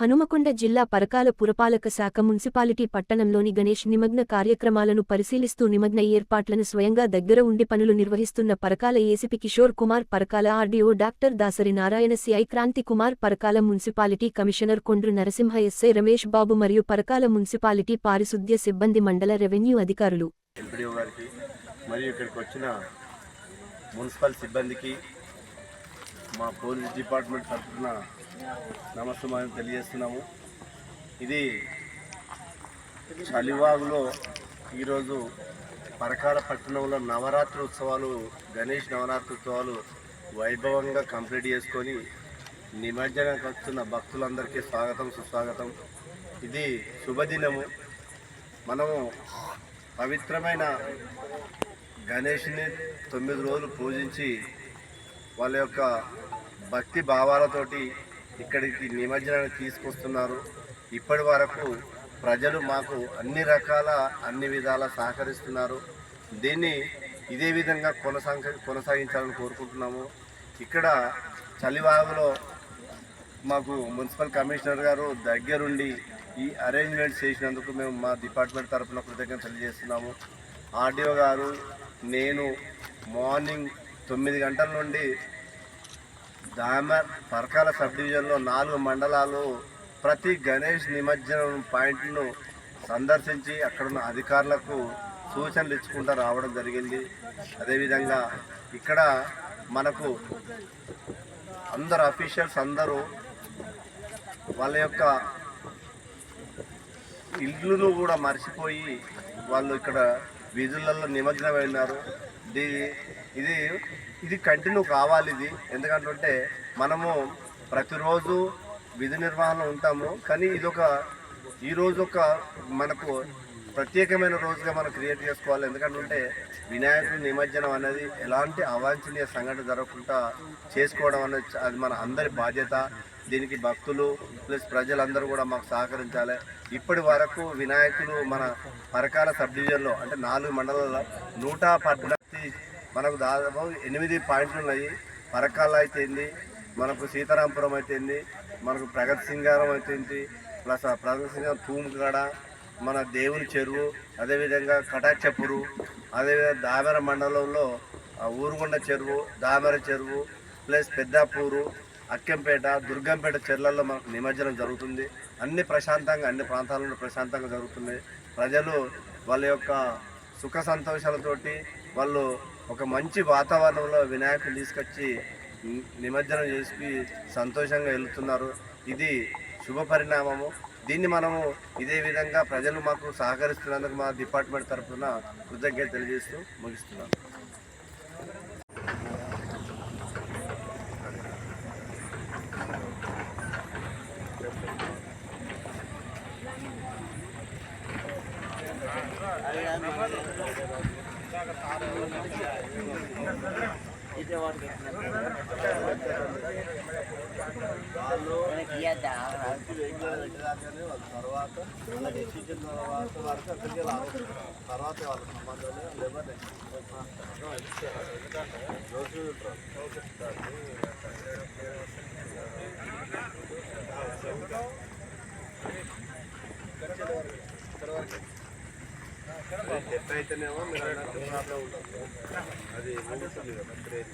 హనుమకొండ జిల్లా పరకాల పురపాలక శాఖ మున్సిపాలిటీ పట్టణంలోని గణేష్ నిమగ్న కార్యక్రమాలను పరిశీలిస్తూ నిమగ్న ఏర్పాట్లను స్వయంగా దగ్గర ఉండి పనులు నిర్వహిస్తున్న Parakala ACP Kishore Kumar Parakala RDO doctor Dasari Narayana CI Kranthi Kumar Parakala municipality commissioner Kondru Narasimha SI Ramesh Babu మరియు పరకాల మున్సిపాలిటీ పారిశుద్ధ్య సిబ్బంది మండల రెవెన్యూ అధికారులు. మరియు ఇక్కడికి వచ్చిన మున్సిపల్ సిబ్బందికి మా పోలీస్ డిపార్ట్మెంట్ తరఫున నమస్కారం తెలియజేస్తున్నాము. ఇది చలివాగులో ఈరోజు పరకాల పట్టణంలో నవరాత్రి ఉత్సవాలు గణేష్ నవరాత్రి ఉత్సవాలు వైభవంగా కంప్లీట్ చేసుకొని నిమజ్జనానికి వస్తున్న భక్తులందరికీ స్వాగతం సుస్వాగతం. ఇది శుభదినము. మనము పవిత్రమైన గణేష్ని తొమ్మిది రోజులు పూజించి వాళ్ళ యొక్క భక్తి భావాలతోటి ఇక్కడికి నిమజ్జనాన్ని తీసుకొస్తున్నారు. ఇప్పటి వరకు ప్రజలు మాకు అన్ని రకాల అన్ని విధాల సహకరిస్తున్నారు. దీన్ని ఇదే విధంగా కొనసాగ కొనసాగించాలని కోరుకుంటున్నాము. ఇక్కడ చలివాగులో మాకు మున్సిపల్ కమిషనర్ గారు దగ్గరుండి ఈ అరేంజ్మెంట్స్ చేసినందుకు మేము మా డిపార్ట్మెంట్ తరఫున కృతజ్ఞతలు తెలియజేస్తున్నాము. ఆర్డీఓ గారు నేను మార్నింగ్ తొమ్మిది గంటల నుండి దామర్ పరకాల సబ్ డివిజన్లో నాలుగు మండలాలు ప్రతి గణేష్ నిమజ్జనం పాయింట్ను సందర్శించి అక్కడున్న అధికారులకు సూచనలు ఇచ్చుకుంటూ రావడం జరిగింది. అదేవిధంగా ఇక్కడ మనకు అందరు అఫీషియల్స్ అందరూ వాళ్ళ యొక్క ఇల్లును కూడా మర్చిపోయి వాళ్ళు ఇక్కడ వీధులలో నిమగ్నమైనారు. ఇది ఇది ఇది కంటిన్యూ కావాలి ఇది. ఎందుకంటే మనము ప్రతిరోజు విధి నిర్వహణలో ఉంటాము. కానీ ఇది ఒక ఈరోజు ఒక మనకు ప్రత్యేకమైన రోజుగా మనం క్రియేట్ చేసుకోవాలి. ఎందుకంటే వినాయకుడి నిమజ్జనం అనేది ఎలాంటి అవాంఛనీయ సంఘటన జరగకుండా చేసుకోవడం అనేది అది మన అందరి బాధ్యత. దీనికి భక్తులు ప్లస్ ప్రజలందరూ కూడా మాకు సహకరించాలి. ఇప్పటి వరకు వినాయకులు మన పరకాల సబ్ డివిజన్లో అంటే నాలుగు మండలాల నూట పద్నాలుగు మనకు దాదాపు ఎనిమిది పాయింట్లు ఉన్నాయి. పరకాల అయితేంది మనకు సీతారాంపురం అయితేంది మనకు ప్రగతి సింగారం అయితేంది ప్లస్ ఆ ప్రగతి సింగారం తూముకాడ మన దేవుని చెరువు అదేవిధంగా కటాక్షపురు అదేవిధంగా దామెర మండలంలో ఊరుగొండ చెరువు దామెర చెరువు ప్లస్ పెద్దాపూరు అక్కెంపేట దుర్గంపేట చెర్లలో మనకు నిమజ్జనం జరుగుతుంది. అన్ని ప్రశాంతంగా అన్ని ప్రాంతాలలో ప్రశాంతంగా జరుగుతుంది. ప్రజలు వాళ్ళ యొక్క సుఖ సంతోషాలతోటి వాళ్ళు ఒక మంచి వాతావరణంలో వినాయకుడు తీసుకొచ్చి నిమజ్జనం చేసి సంతోషంగా వెళుతున్నారు. ఇది శుభ పరిణామము. దీన్ని మనము ఇదే విధంగా ప్రజలు మాకు సహకరిస్తున్నందుకు మా డిపార్ట్మెంట్ తరఫున కృతజ్ఞత తెలియజేస్తూ ముగిస్తున్నాను. తర్వాత వాళ్ళ డెసిషన్ తర్వాత వరకు అక్కడికి రావచ్చు తర్వాత వాళ్ళ సంబంధాలు లేబర్ అది మీరు అన్నట్టు ప్రాబ్లం ఉంటుంది. అది ముగుస్తుంది కదా క్రేజ్